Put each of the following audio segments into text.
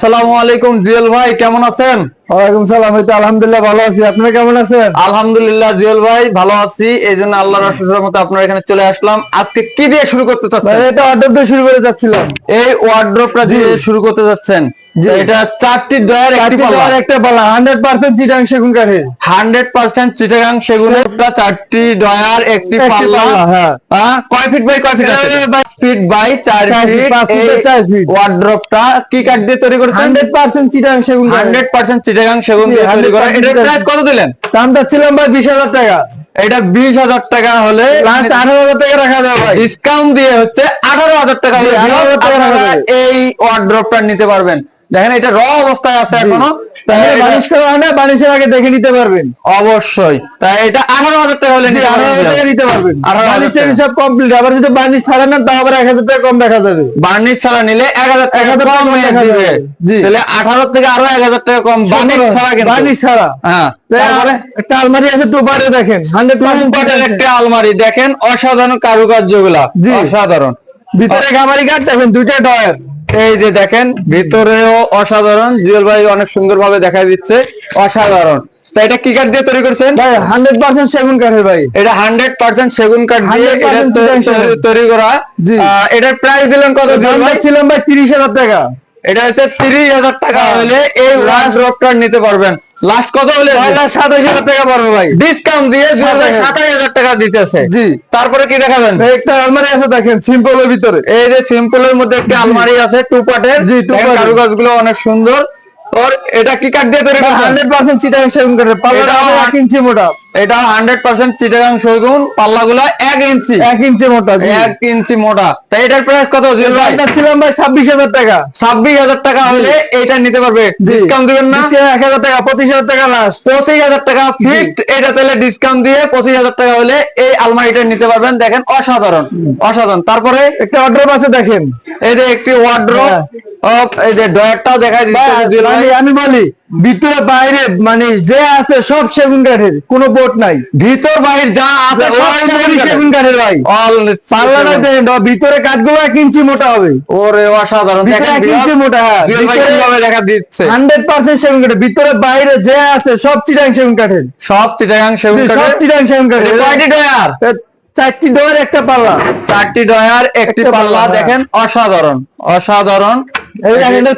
সালামু আলাইকুম জুয়েল ভাই কেমন আছেন? ওয়ালাইকুম সালাম এই তো আলহামদুলিল্লাহ ভালো আছি। আপনি কেমন আছেন? আলহামদুলিল্লাহ জুয়েল ভাই ভালো আছি। এই জন্য আল্লাহর রসুলের মতো আপনার এখানে চলে আসলাম। আজকে কি দিয়ে শুরু করতে চাচ্ছেন? এটা অর্ডার দিয়ে শুরু করে যাচ্ছিলাম। এই ওয়ার্ড্রপটা দিয়ে শুরু করতে যাচ্ছেন এটা চারটি ডয়ার একটি পাল্লা। সেগুন কাঠের। চিটাগাং সেগুনের চারটি ডয়ার একটি একটি পাল্লা। পাল্লা, হ্যাঁ। কয় ফিট বাই কয় ফিট আছে? ফিট বাই চার চার feet, ফিট পাঁচ feet বাই চার feet। ওয়ার্ড্রপটা কি কাঠ দিয়ে তৈরি করেছেন? হান্ড্রেড পার্সেন্ট চিটাং সেগুন কাঠের। হান্ড্রেড পার্সেন্ট চিটাগাং সেগুন দিয়ে তৈরি করা। এটার প্রাইস কত দিলেন? দাম চাচ্ছিলাম ভাই বিশ হাজার টাকা। এটা বিশ হাজার টাকা হলে লাস্ট আঠারো হাজার টাকা রাখা যাবে ডিসকাউন্ট দিয়ে হচ্ছে আঠারো হাজার টাকা হলে জি, 18,000 টাকা আপনারা রাখা যাবে। এই ওয়ার্ড্রপটা নিতে পারবেন। দেখেন এটা র অবস্থায় আছে এখনও। বানিশ করা না বানিশের আগে দেখে নিতে পারবেন। অবশ্যই। তাই এটা আঠারো হাজার টাকা হলে নিতে আঠারো হাজার টাকা পারবেন নিতে পারবেন। 18,000 বানিশ টাকা। কমপ্লিট আবার যদি বানিশ ছাড়া না তাও আবার এক হাজার টাকা কম দেখা যাবে। বার্নিশ ছাড়া নিলে এক হাজার টাকা কম দিবে। তাহলে আঠারো থেকে আরও এক হাজার টাকা কম বার্নিশ ছাড়া কিন্তু। বানিশ ছাড়া। হ্যাঁ একটা আলমারি আছে টু পার্টে দেখেন। হান্ড্রেড একটা আলমারি দেখেন অসাধারণ কারুকার্যগুলা জি। অসাধারণ। ভিতরে গামারি কাঠ দেখেন দুইটা ডয়ার এই যে দেখেন ভিতরেও অসাধারণ। জুয়েল ভাই অনেক সুন্দর ভাবে দেখা দিচ্ছে। অসাধারণ। তা এটা কি কাঠ দিয়ে তৈরি করছেন? ভাই হান্ড্রেড পার্সেন্ট সেগুন কাঠের ভাই। এটা হান্ড্রেড পার্সেন্ট সেগুন কাঠ দিয়ে তৈরি- করা। এটার প্রাইস দিলেন কত ছিলাম ভাই তিরিশ হাজার টাকা। এটা হচ্ছে তিরিশ হাজার টাকা হ্যাঁ। হলে এই ওয়ার্ড্রপটা নিতে পারবেন। লাস্ট কত হলে? সাতাশ হাজার টাকা পড়বে ভাই। ডিসকাউন্ট দিয়ে জুয়েল ভাই 27,000 সাতাশ হাজার। টাকা দিতেছে। জি। তারপরে কি দেখাবেন? একটা আলমারি আছে দেখেন সিম্পলের ভিতরে। এই যে সিম্পলের মধ্যে একটা আলমারি আছে টু পার্টের জি, টু কারুকাজগুলো অনেক সুন্দর। ওর এটা কি কাঠ দিয়ে তৈরি চিটাং সেগুন কাঠের পাল্লাটা এটা হবে ইঞ্চি মোটা। এটা হান্ড্রেড পার্সেন্ট চিটাগাং সৈগুন পাল্লাগুলো এক ইঞ্চি। এক ইঞ্চি মোটা জি। এক ইঞ্চি মোটা। তাই এটার প্রাইস কত জুয়েল ভাই? দামটা ছিলাম ভাই ছাব্বিশ হাজার টাকা। ছাব্বিশ হাজার টাকা হলে এটা নিতে পারবে। ডিসকাউন্ট দিবেন না। নিচে এক হাজার টাকা পঁচিশ হাজার টাকা লাস্ট পঁচিশ হাজার টাকা ফিক্সড এটা তাহলে ডিসকাউন্ট দিয়ে পঁচিশ হাজার টাকা হলে এই আলমারিটা নিতে পারবেন। দেখেন অসাধারণ অসাধারণ। তারপরে একটা অর্ডার আছে দেখেন। এই যে একটি ওয়ার্ড্রোপ হ্যাঁ। এই যে ডয়ারটাও দেখা দিচ্ছে জুয়েল ভাই। আমি বলি ভিতরে বাইরে মানে যে আছে সব সেগুন কাঠের কোনো বোট নাই। ভিতর বাহির যা আছে সেগুন কাঠের। ভাই। পাল্লাটা দেখেন ভিতরে কাঠগুলো এক ইঞ্চি মোটা হবে। ওরে অসাধারণ এক ইঞ্চি মোটা হ্যাঁ। দেখা দিচ্ছে। হান্ড্রেড পার্সেন্ট সেগুন কাঠের। ভিতরে বাইরে যে আছে সব চিটাং সেগুন কাঠের। সব চিটাগাং সেগুন সব চিটাং সেগুন কাঠের। কয়টি ডয়ার চারটি ডোর একটা পাল্লা। চারটি ডয়ার একটি পাল্লা হ্যাঁ। দেখেন অসাধারণ অসাধারণ।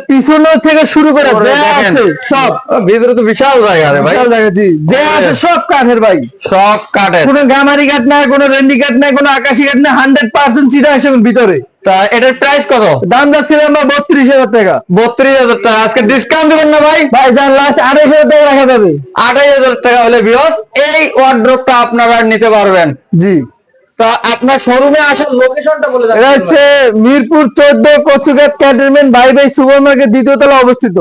পিছনে থেকে শুরু করে। আছে সব। ভিতরে তো বিশাল জায়গা রে ভাই। জায়গা, জি। যে আছে সব কাঠের ভাই। সব কাঠের। কোনো গামারি কাঠ নাই কোনো রেন্ডি কাঠ নাই কোনো আকাশি কাঠ নাই হান্ড্রেড পার্সেন্ট চিটা সেগুন ভিতরে। তা এটার প্রাইস কত? দাম যাচ্ছিল আমরা বত্রিশ হাজার টাকা। বত্রিশ হাজার টাকা। আজকে ডিসকাউন্ট দিবেন না ভাই? ভাই যার লাস্ট আড়াইশ হাজার টাকা রাখা যাবে। আঠাইশ হাজার টাকা হলে বিয়স এই ওয়ার্ড্রপটা আপনারা নিতে পারবেন। জি। তা আপনার শোরুমে আসার লোকেশনটা বলে এটা হচ্ছে মিরপুর চোদ্দ Kachukhet cantonment by by super market দ্বিতীয় তলা অবস্থিত।